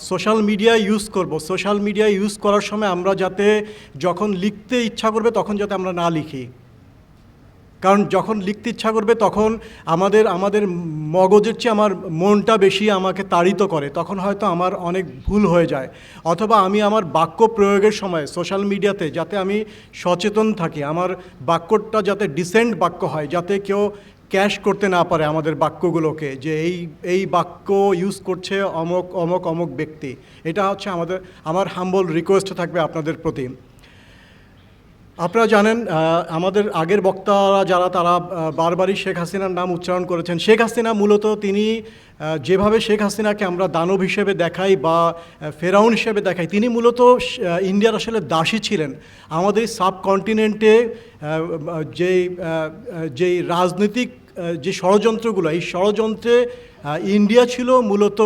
Social media use করব। Social media use করার সময় আমরা যাতে যখন লিখতে ইচ্ছা করবে তখন যাতে আমরা না লিখি। কারণ যখন লিখতে ইচ্ছা করবে তখন আমাদের আমাদের মগজের চেয়ে আমার মনটা বেশি আমাকে তাড়িত করে। তখন হয়তো আমার অনেক ভুল হয়ে যায়। অথবা আমি আমার বাক্য প্রয়োগের সময় সোশ্যাল মিডিয়াতে যাতে আমি সচেতন থাকি। আমার বাক্যটা যাতে ডিসেন্ট বাক্য হয়, যাতে কেউ ক্যাশ করতে না পারে আমাদের বাক্যগুলোকে, যে এই এই বাক্য ইউজ করছে অমক অমক অমক ব্যক্তি। এটা হচ্ছে আমাদের, আমার হাম্বল রিকোয়েস্ট থাকবে আপনাদের প্রতি। আপনারা জানেন আমাদের আগের বক্তারা যারা, তারা বারবারই শেখ হাসিনার নাম উচ্চারণ করেছেন। শেখ হাসিনা মূলত তিনি যেভাবে শেখ হাসিনাকে আমরা দানব হিসেবে দেখাই বা ফেরাউন হিসেবে দেখাই, তিনি মূলত ইন্ডিয়ার আসলে দাসী ছিলেন। আমাদের সাবকন্টিনেন্টে যেই যেই রাজনৈতিক যে ষড়যন্ত্রগুলো, এই ষড়যন্ত্রে ইন্ডিয়া ছিল মূলত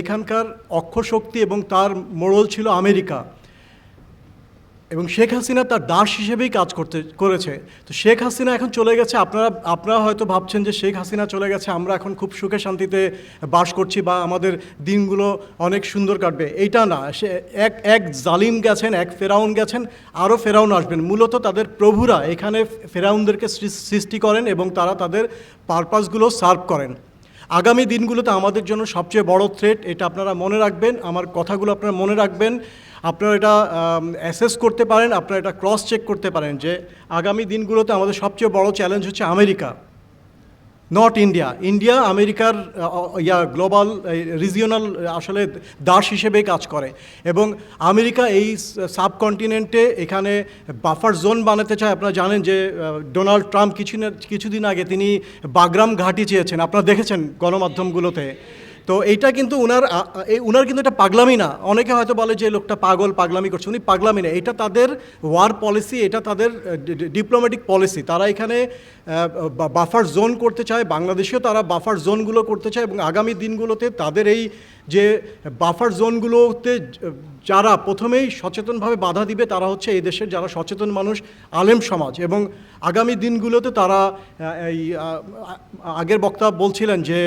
এখানকার অক্ষশক্তি এবং তার মোড়ল ছিল আমেরিকা। এবং শেখ হাসিনা তার দাস হিসেবেই কাজ করতে, করেছে। তো শেখ হাসিনা এখন চলে গেছে, আপনারা আপনারা হয়তো ভাবছেন যে শেখ হাসিনা চলে গেছে, আমরা এখন খুব সুখে শান্তিতে বাস করছি বা আমাদের দিনগুলো অনেক সুন্দর কাটবে। এইটা না, সে এক এক জালিম গেছেন, এক ফেরাউন গেছেন, আরও ফেরাউন আসবেন। মূলত তাদের প্রভুরা এখানে ফেরাউনদেরকে সৃষ্টি করেন এবং তারা তাদের পারপাসগুলো সার্ভ করেন। আগামী দিনগুলোতে আমাদের জন্য সবচেয়ে বড় থ্রেট এটা আপনারা মনে রাখবেন, আমার কথাগুলো আপনারা মনে রাখবেন। আপনারা এটা অ্যাসেস করতে পারেন, আপনারা এটা ক্রস চেক করতে পারেন যে আগামী দিনগুলোতে আমাদের সবচেয়ে বড় চ্যালেঞ্জ হচ্ছে আমেরিকা। নট ইন্ডিয়া ইন্ডিয়া আমেরিকার ইয়া গ্লোবাল রিজিওনাল আসলে দাস হিসেবে কাজ করে। এবং আমেরিকা এই সাবকন্টিনেন্টে এখানে বাফার জোন বানাতে চায়। আপনারা জানেন যে ডোনাল্ড ট্রাম্প কিছু কিছুদিন আগে তিনি বাগরাম ঘাটি চেয়েছেন। আপনারা দেখেছেন গণমাধ্যমগুলোতে। তো এইটা কিন্তু উনার উনার কিন্তু এটা পাগলামি না। অনেকে হয়তো বলে যে লোকটা পাগল পাগলামি করছে। উনি পাগলামি না। এটা তাদের ওয়ার পলিসি, এটা তাদের ডিপ্লোম্যাটিক পলিসি। তারা এখানে বাফার জোন করতে চায়। বাংলাদেশেও তারা বাফার জোনগুলো করতে চায় এবং আগামী দিনগুলোতে তাদের এই যে বাফার জোনগুলোতে যারা প্রথমেই সচেতনভাবে বাধা দিবে, তারা হচ্ছে এই দেশের যারা সচেতন মানুষ, আলেম সমাজ। এবং আগামী দিনগুলোতে তারা এই আগের বক্তা বলছিলেন যে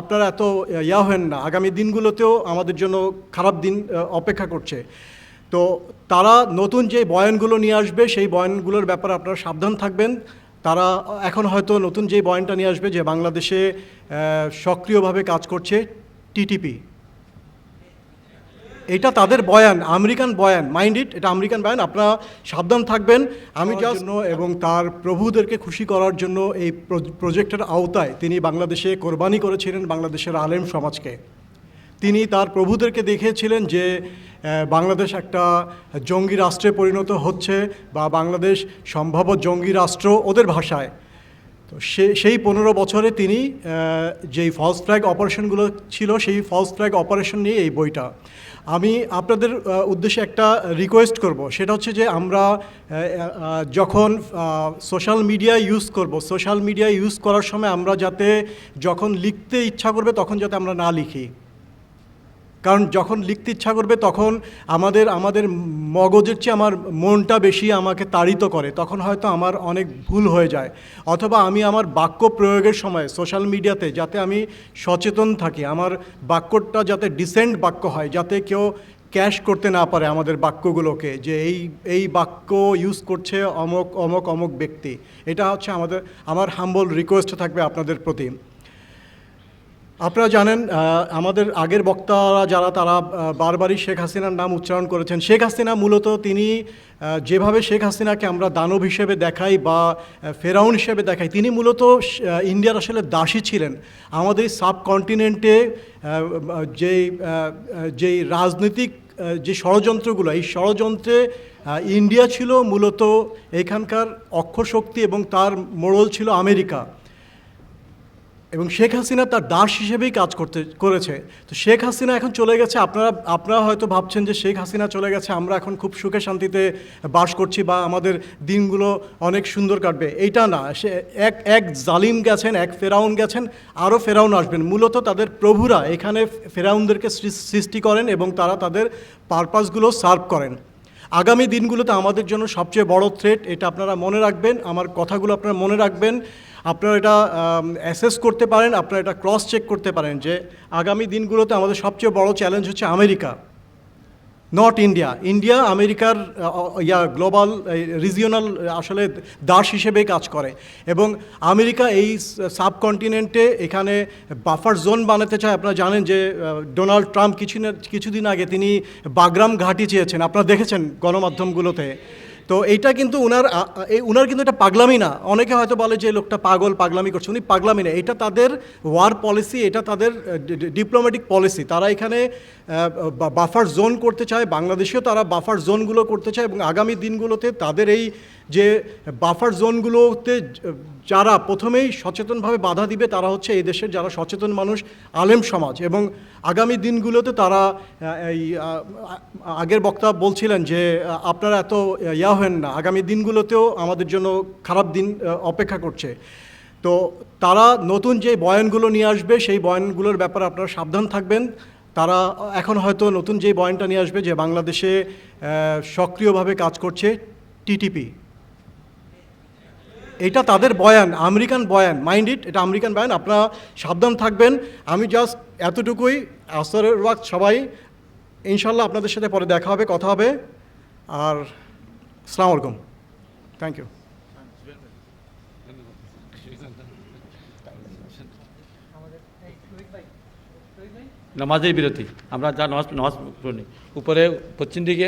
আপনারা এত ইয়া হেন না। আগামী দিনগুলোতেও আমাদের জন্য খারাপ দিন অপেক্ষা করছে। তো তারা নতুন যে বয়ানগুলো নিয়ে আসবে, সেই বয়ানগুলোর ব্যাপারে আপনারা সাবধান থাকবেন। তারা এখন হয়তো নতুন যে বয়ানটা নিয়ে আসবে যে, বাংলাদেশে সক্রিয়ভাবে কাজ করছে টিটিপি। এটা তাদের বয়ান আমেরিকান বয়ান। মাইন্ড ইট এটা আমেরিকান বয়ান। আপনারা সাবধান থাকবেন। আমি জন্য এবং তার প্রভুদেরকে খুশি করার জন্য এই প্রজ- প্রজেক্টের আওতায় তিনি বাংলাদেশে কোরবানি করেছিলেন বাংলাদেশের আলেম সমাজকে। তিনি তার প্রভুদেরকে দেখিয়েছিলেন যে বাংলাদেশ একটা জঙ্গি রাষ্ট্রে পরিণত হচ্ছে বা বাংলাদেশ সম্ভাব্য জঙ্গি রাষ্ট্র ওদের ভাষায়। তো সে সেই পনেরো বছরে তিনি যেই ফলস ফ্ল্যাগ অপারেশনগুলো ছিল সেই ফলস ফ্ল্যাগ অপারেশন নিয়ে এই বইটা। আমি আপনাদের উদ্দেশ্যে একটা রিকোয়েস্ট করব। সেটা হচ্ছে যে আমরা যখন সোশ্যাল মিডিয়া ইউজ করব সোশ্যাল মিডিয়া ইউজ করার সময় আমরা যাতে যখন লিখতে ইচ্ছা করবে, তখন যাতে আমরা না লিখি। কারণ যখন লিখতে ইচ্ছা করবে তখন আমাদের আমাদের মগজের চেয়ে আমার মনটা বেশি আমাকে তাড়িত করে, তখন হয়তো আমার অনেক ভুল হয়ে যায়। অথবা আমি আমার বাক্য প্রয়োগের সময় সোশ্যাল মিডিয়াতে যাতে আমি সচেতন থাকি, আমার বাক্যটা যাতে ডিসেন্ট বাক্য হয়, যাতে কেউ ক্যাশ করতে না পারে আমাদের বাক্যগুলোকে, যে এই এই বাক্য ইউজ করছে অমক অমক অমক ব্যক্তি। এটা হচ্ছে আমাদের, আমার হাম্বল রিকোয়েস্ট থাকবে আপনাদের প্রতি। আপনারা জানেন আমাদের আগের বক্তারা যারা, তারা বারবারই শেখ হাসিনার নাম উচ্চারণ করেছেন। শেখ হাসিনা মূলত তিনি যেভাবে শেখ হাসিনাকে আমরা দানব হিসেবে দেখাই বা ফেরাউন হিসেবে দেখাই, তিনি মূলত ইন্ডিয়ার আসলে দাসী ছিলেন। আমাদের সাবকন্টিনেন্টে যেই যেই রাজনৈতিক যে ষড়যন্ত্রগুলো, এই ষড়যন্ত্রে ইন্ডিয়া ছিল মূলত এখানকার অক্ষশক্তি এবং তার মোড়ল ছিল আমেরিকা। এবং শেখ হাসিনা তার দাস হিসেবেই কাজ করতে, করেছে। তো শেখ হাসিনা এখন চলে গেছে, আপনারা আপনারা হয়তো ভাবছেন যে শেখ হাসিনা চলে গেছে, আমরা এখন খুব সুখে শান্তিতে বাস করছি বা আমাদের দিনগুলো অনেক সুন্দর কাটবে। এইটা না, সে এক এক জালিম গেছেন, এক ফেরাউন গেছেন, আরও ফেরাউন আসবেন। মূলত তাদের প্রভুরা এখানে ফেরাউনদেরকে সৃষ্টি করেন এবং তারা তাদের পারপাসগুলো সার্ভ করেন। আগামী দিনগুলোতে আমাদের জন্য সবচেয়ে বড় থ্রেট এটা আপনারা মনে রাখবেন, আমার কথাগুলো আপনারা মনে রাখবেন। আপনারা এটা অ্যাসেস করতে পারেন, আপনারা এটা ক্রস চেক করতে পারেন যে আগামী দিনগুলোতে আমাদের সবচেয়ে বড় চ্যালেঞ্জ হচ্ছে আমেরিকা। নট ইন্ডিয়া ইন্ডিয়া আমেরিকার ইয়া গ্লোবাল রিজিওনাল আসলে দাস হিসেবে কাজ করে। এবং আমেরিকা এই সাবকন্টিনেন্টে এখানে বাফার জোন বানাতে চায়। আপনারা জানেন যে ডোনাল্ড ট্রাম্প কিছু কিছুদিন আগে তিনি বাগরাম ঘাঁটি চেয়েছেন। আপনারা দেখেছেন গণমাধ্যমগুলোতে। তো এইটা কিন্তু উনার উনার কিন্তু এটা পাগলামি না। অনেকে হয়তো বলে যে লোকটা পাগল, পাগলামি করছে, উনি পাগলামি না। এটা তাদের ওয়ার পলিসি, এটা তাদের ডিপ্লোম্যাটিক পলিসি। তারা এখানে বাফার জোন করতে চায়, বাংলাদেশেও তারা বাফার জোনগুলো করতে চায় এবং আগামী দিনগুলোতে তাদের এই যে বাফার জোনগুলোতে যারা প্রথমেই সচেতনভাবে বাধা দিবে, তারা হচ্ছে এই দেশের যারা সচেতন মানুষ, আলেম সমাজ। এবং আগামী দিনগুলোতে তারা এই আগের বক্তা বলছিলেন যে আপনারা এত ইয়া হেন না। আগামী দিনগুলোতেও আমাদের জন্য খারাপ দিন অপেক্ষা করছে। তো তারা নতুন যে বয়ানগুলো নিয়ে আসবে, সেই বয়ানগুলোর ব্যাপারে আপনারা সাবধান থাকবেন। তারা এখন হয়তো নতুন যে বয়ানটা নিয়ে আসবে যে, বাংলাদেশে সক্রিয়ভাবে কাজ করছে টিটিপি। এটা তাদের বয়ান, আমেরিকান বয়ান। মাইন্ড ইট এটা আমেরিকান বয়ান। আপনারা সাবধান থাকবেন। আমি জাস্ট এতটুকুই আসরের ওয়াক্ত সবাই, ইনশাল্লাহ আপনাদের সাথে পরে দেখা হবে, কথা হবে। আর আসসালামু আলাইকুম। থ্যাংক ইউ নামাজের বিরতি। আমরা যা নামাজ নামাজ উপরে পশ্চিম দিকে